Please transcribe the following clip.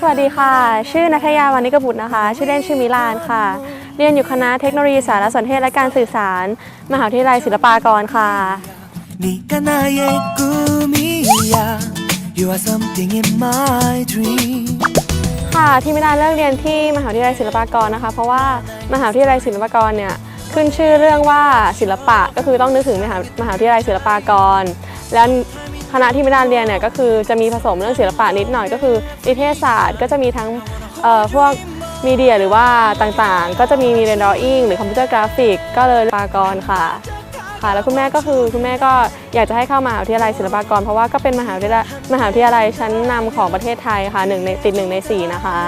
สวัสดีค่ะ ชื่อนัทยาวานิกบุตรนะคะ ชื่อเล่นชื่อมิลานค่ะ เรียนอยู่คณะเทคโนโลยีสารสนเทศและการสื่อสาร มหาวิทยาลัยศิลปากรค่ะค่ะที่มิลานเลือกเรียนที่มหาวิทยาลัยศิลปากรนะคะ เพราะว่ามหาวิทยาลัยศิลปากรเนี่ยขึ้นชื่อเรื่องว่าศิลปะก็คือต้องนึกถึงมหามหาวิทยาลัยศิลปากร แล้ว คณะที่มิลานเรียนเนี่ยก็คือจะมีผสมเรื่องศิลปะนิดหน่อยก็คือนิเทศศาสตร์ก็จะมีทั้งพวกมีเดียหรือว่าต่างๆ ก็จะมีมีเรียนดรออิ่งหรือคอมพิวเตอร์กราฟิก ก็เลยศิลปากรค่ะค่ะ แล้วคุณแม่ก็คือคุณแม่ก็อยากจะให้เข้ามหาวิทยาลัยศิลปากร เพราะว่าก็เป็นมหาวิทยาลัยมหาวิทยาลัยชั้นนำของประเทศไทยค่ะหนึ่งในติดหนึ่งในสี่นะคะ